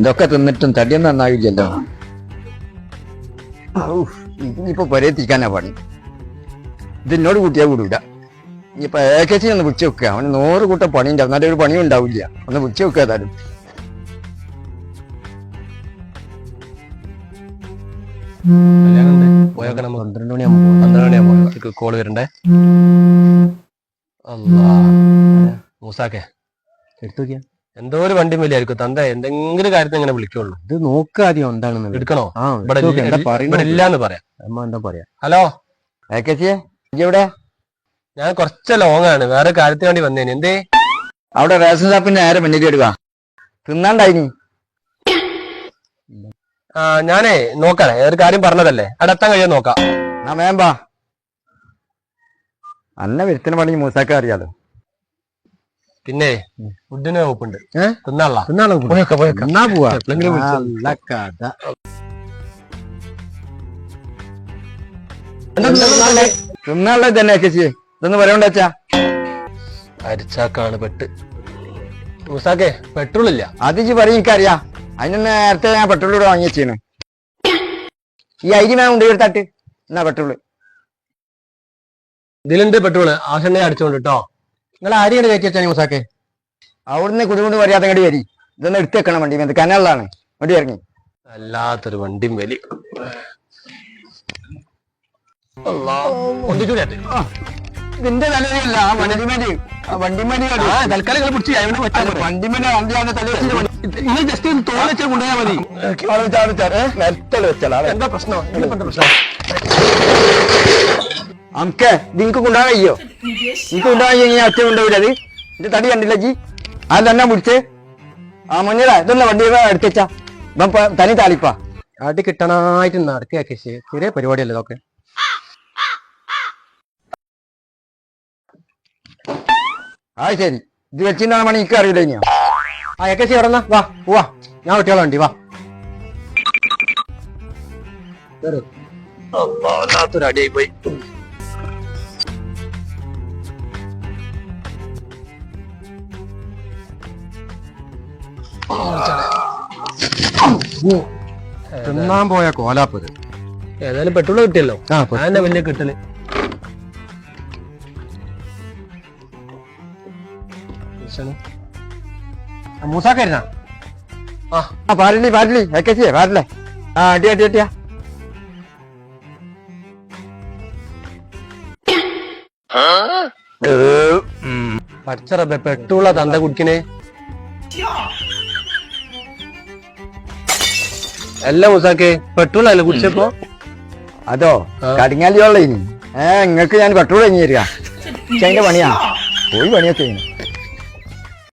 ഇതൊക്കെ തിന്നിട്ടും തടിയും നന്നാവില്ലല്ലോ. ഔ, ഇനിയിപ്പോ പൊരയെത്തിക്കാനാ പണി. ഇതിനോട് കൂട്ടിയാ കൂടൂല ഇനിയിപ്പോ ഏകദേശം ഒന്ന് വിളിച്ചു വെക്കുക അവന് നൂറ് കൂട്ടം പണി ഉണ്ടാവും എന്നാലും ഒരു പണിയും ഉണ്ടാവില്ല. ഒന്ന് വിളിച്ചു വെക്കുക ഏതായാലും. പന്ത്രണ്ട് കോൾ വരണ്ടേ? അല്ലാ മൂസാക്കെ. എടുത്തു നോക്കിയാ. എന്തോ ഒരു വണ്ടി മേലായിരിക്കും തന്ത എന്തെങ്കിലും കാര്യത്തിന് ഇങ്ങനെ വിളിക്കുള്ളൂ. ഇത് നോക്കുക ആദ്യം എന്താണെന്ന് എടുക്കണോ? ആ ഇവിടെ എടുത്ത് നോക്ക്, ഇല്ല- എന്താ ഇവിടെ പറയുന്നത് ഇല്ലാന്ന് പറയാം. അമ്മ എന്താ പറയാ? ഹലോ? ഏകദേശിയെ എവിടെ? ഞാൻ കുറച്ച് ലോങ് ആണ്. വേറെ കാര്യത്തിന് വേണ്ടി വന്നേന്. എന്തേ? അവിടെ റേഷൻ ഷാപ്പിന്റെ നേരെ മുന്നിൽ ഇടുക തിന്നാണ്ടായിനി ആ ഞാനേ നോക്കാനേ ഒരു കാര്യം പറഞ്ഞതല്ലേ? അവിടെ എത്താൻ കഴിയാൻ നോക്കാം. എന്നാ വേമ്പാ അന്ന വരുത്തിന് പണി മൂസാക്ക അറിയാലോ. പിന്നെ ഫുഡിന് വകുപ്പുണ്ട്. ഏ? തിന്നാളാ. തിന്നാളോ പോയേക്ക പോയേക്ക എന്നാ പോവാ? എപ്പോഴെങ്കിലും വിളിച്ചോ. നല്ല കഥ. തിന്നാളെ തന്നെ. ഇതൊന്ന് അരിച്ചാക്കാണ് പെട്ട്. മൂസാക്കെ പെട്രോൾ ഇല്ല അത് ഇജ്ജ് പറയും എനിക്കറിയാ. അതിന് നേരത്തെ ഞാൻ പെട്രോൾ ഇവിടെ വാങ്ങി വെച്ചാണ് ഈ അരി ഞാൻ ഉണ്ട് എടുത്താട്ട് എന്നാ പെട്രോൾ? ഇതിലുണ്ട് പെട്രോൾ. ആശണ്ണെ അടിച്ചോണ്ട് കേട്ടോ. നിങ്ങൾ ആരെയാണ് കയറ്റി വെച്ചാൽ മൂസാക്കെ? അവിടുന്ന് കുടുകൊണ്ട് പറയാതെ ഇങ്ങോട്ട് വരി. ഇതൊന്ന് എടുത്തു വെക്കണം വണ്ടി ഇത് കനാലാണ് വണ്ടി ഇറങ്ങി. വല്ലാത്തൊരു വണ്ടിയും വലി. ഇതിന്റെ തലവരിയല്ല വണ്ടിമേടി വണ്ടിമേൽ. ആ തൽക്കാലം നിങ്ങൾ പിടിച്ച് വെച്ചാൽ മതി. വണ്ടിമേൽ വണ്ടിയാണ് തല വെച്ചിട്ട് നിങ്ങൾ ജസ്റ്റ് ഒന്ന് തോൽ വെച്ചാൽ കൊണ്ടുപോയാൽ മതി. നെലത്തൽ വെച്ചാലാ എന്താ പ്രശ്നം? പ്രശ്നം? അമ്മയ്ക്ക് നിങ്ങക്ക് കൊണ്ടുപോകാൻ കഴിയോ? നിങ്ങക്ക് കൊണ്ടുപോകാൻ കഴിഞ്ഞാൽ ഒറ്റ കൊണ്ടുപോയില്ല അത്. എന്റെ തടി കണ്ടില്ല ജി. ആ തന്നെ ആ മഞ്ഞടാ ഇതൊന്ന് വണ്ടി എടുത്തേച്ചാ ഇപ്പം തനി താളിപ്പാ അടി കിട്ടണായിട്ട് നടക്കുക കേശ്. ചെറിയ പരിപാടിയല്ലേ ഇതൊക്കെ? ആ ശരി. ഇത് വെച്ചിട്ടാണ് മണി എനിക്ക് അറിയില്ല ഇനിയോ. ആ ഏകശി എവിടെന്നാ വാ പോവാ. ഞാൻ കുട്ടികളെ വണ്ടി വാ. അടിയായി പോയി. തിന്നാൻ പോയ കോലാപ്പത് ഏതായാലും പെട്രോൾ കിട്ടിയല്ലോ. അതന്നെ വലിയ കിട്ടൽ. മൂസാക്കായിരുന്നാ ആ ആ. പാരലി പാരലി. ഏക്കച്ചിയെ പാരല്ലേ ആ അടി അടി അടിയാ. പച്ചറബ പെട്ടുള്ള തന്ത കുടിക്കണേ. അല്ല മൂസാക്കെ പെട്രോൾ അല്ല കുടിച്ചപ്പോ? അതോ? കടിങ്ങാലിയുള്ള ഇനി ഏ നിങ്ങക്ക് ഞാൻ പെട്രോൾ കഴിഞ്ഞ് തരിക. അതിന്റെ പണിയാ? പോയി പണിയാ ചെയ്യുന്നു